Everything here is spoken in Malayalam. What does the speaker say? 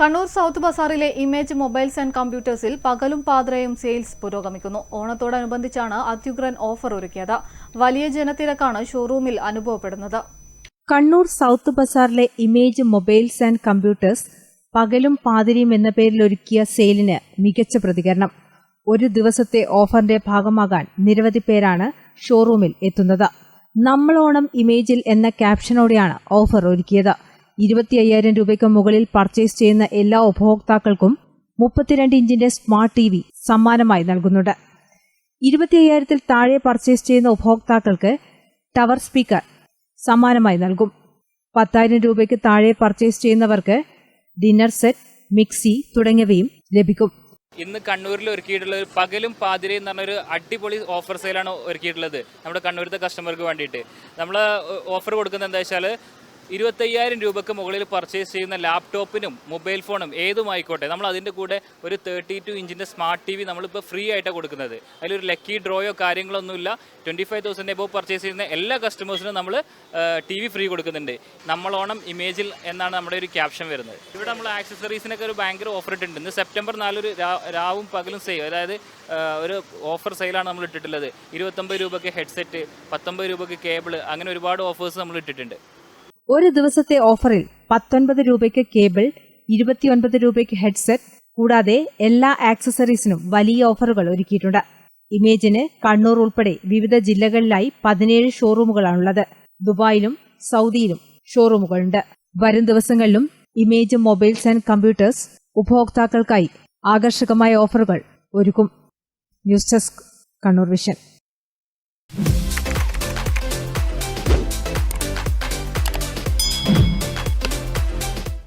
കണ്ണൂർ സൗത്ത് ബസാറിലെ ഇമേജ് മൊബൈൽസ് ആൻഡ് കമ്പ്യൂട്ടേഴ്സിൽ പകലും പാതിരയും സെയിൽസ് പുരോഗമിക്കുന്നു. ഓണത്തോടനുബന്ധിച്ചാണ് അത്യുഗ്രൻ ഓഫർ ഒരുക്കിയത്. വലിയ ജനത്തിരക്കാണ് ഷോറൂമിൽ അനുഭവപ്പെടുന്നത്. കണ്ണൂർ സൗത്ത് ബസാറിലെ ഇമേജ് മൊബൈൽസ് ആൻഡ് കമ്പ്യൂട്ടേഴ്സ് പകലും പാതിരിയും എന്ന പേരിൽ ഒരുക്കിയ സെയിലിന് മികച്ച പ്രതികരണം. ഒരു ദിവസത്തെ ഓഫറിന്റെ ഭാഗമാകാൻ നിരവധി പേരാണ് ഷോറൂമിൽ എത്തുന്നത്. നമ്മളോണം ഇമേജിൽ എന്ന ക്യാപ്ഷനോടെയാണ് ഓഫർ ഒരുക്കിയത്. ഇരുപത്തി അയ്യായിരം രൂപയ്ക്ക് മുകളിൽ പർച്ചേസ് ചെയ്യുന്ന എല്ലാ ഉപഭോക്താക്കൾക്കും മുപ്പത്തിരണ്ട് ഇഞ്ചിന്റെ സ്മാർട്ട് ടി വി സമ്മാനമായി നൽകുന്നുണ്ട്. ഇരുപത്തി അയ്യായിരത്തിൽ താഴെ പർച്ചേസ് ചെയ്യുന്ന ഉപഭോക്താക്കൾക്ക് ടവർ സ്പീക്കർ സമ്മാനമായി നൽകും. പത്തായിരം രൂപയ്ക്ക് താഴെ പർച്ചേസ് ചെയ്യുന്നവർക്ക് ഡിന്നർ സെറ്റ് മിക്സി തുടങ്ങിയവയും ലഭിക്കും. ഇന്ന് കണ്ണൂരിൽ ഒരുക്കിയിട്ടുള്ള ഒരു പകലും പാതിരയും എന്ന് പറഞ്ഞൊരു അടിപൊളി ഓഫർ സെയിലാണ് ഒരുക്കിയിട്ടുള്ളത്. നമ്മുടെ കണ്ണൂരത്തെ കസ്റ്റമർക്ക് വേണ്ടിയിട്ട്. നമ്മൾ ഓഫർ കൊടുക്കുന്നത് എന്താ വെച്ചാൽ ഇരുപത്തയ്യായിരം രൂപയ്ക്ക് മുകളിൽ പർച്ചേസ് ചെയ്യുന്ന ലാപ്ടോപ്പിനും മൊബൈൽ ഫോണും ഏതുമായിക്കോട്ടെ നമ്മൾ അതിന്റെ കൂടെ ഒരു തേർട്ടി ടു ഇഞ്ചിന്റെ സ്മാർട്ട് ടി വി നമ്മളിപ്പോൾ ഫ്രീ ആയിട്ടാണ് കൊടുക്കുന്നത്. അതിലൊരു ലക്കി ഡ്രോയോ കാര്യങ്ങളൊന്നുമില്ല. Twenty five thousand above purchase ചെയ്യുന്ന എല്ലാ കസ്റ്റമേഴ്സിനും നമ്മൾ ടി വി ഫ്രീ കൊടുക്കുന്നുണ്ട്. നമ്മളോണം ഇമേജിൽ എന്നാണ് നമ്മുടെ ഒരു ക്യാപ്ഷൻ വരുന്നത്. ഇവിടെ നമ്മൾ ആക്സസറീസിനൊക്കെ ഒരു ഭയങ്കര ഓഫർ ഇട്ടിട്ടുണ്ട്. ഇന്ന് സെപ്റ്റംബർ നാലൊരു രാവും പകലും സെയിൽ അതായത് ഒരു ഓഫർ സെയിലാണ് നമ്മൾ ഇട്ടിട്ടുള്ളത്. ഇരുപത്തൊമ്പത് രൂപയ്ക്ക് ഹെഡ്സെറ്റ് പത്തൊമ്പത് രൂപയ്ക്ക് കേബിൾ അങ്ങനെ ഒരുപാട് ഓഫേഴ്സ് നമ്മൾ ഇട്ടിട്ടുണ്ട്. ഒരു ദിവസത്തെ ഓഫറിൽ പത്തൊൻപത് രൂപയ്ക്ക് കേബിൾ ഇരുപത്തിയൊൻപത് രൂപയ്ക്ക് ഹെഡ്സെറ്റ് കൂടാതെ എല്ലാ ആക്സസറീസിനും വലിയ ഓഫറുകൾ ഒരുക്കിയിട്ടുണ്ട്. ഇമേജിന് കണ്ണൂർ ഉൾപ്പെടെ വിവിധ ജില്ലകളിലായി പതിനേഴ് ഷോറൂമുകളാണുള്ളത്. ദുബായിലും സൗദിയിലും ഷോറൂമുകളുണ്ട്. വരും ദിവസങ്ങളിലും ഇമേജ് മൊബൈൽസ് ആൻഡ് കമ്പ്യൂട്ടേഴ്സ് ഉപഭോക്താക്കൾക്കായി ആകർഷകമായ ഓഫറുകൾ ഒരുക്കും. News desk Kannur vision.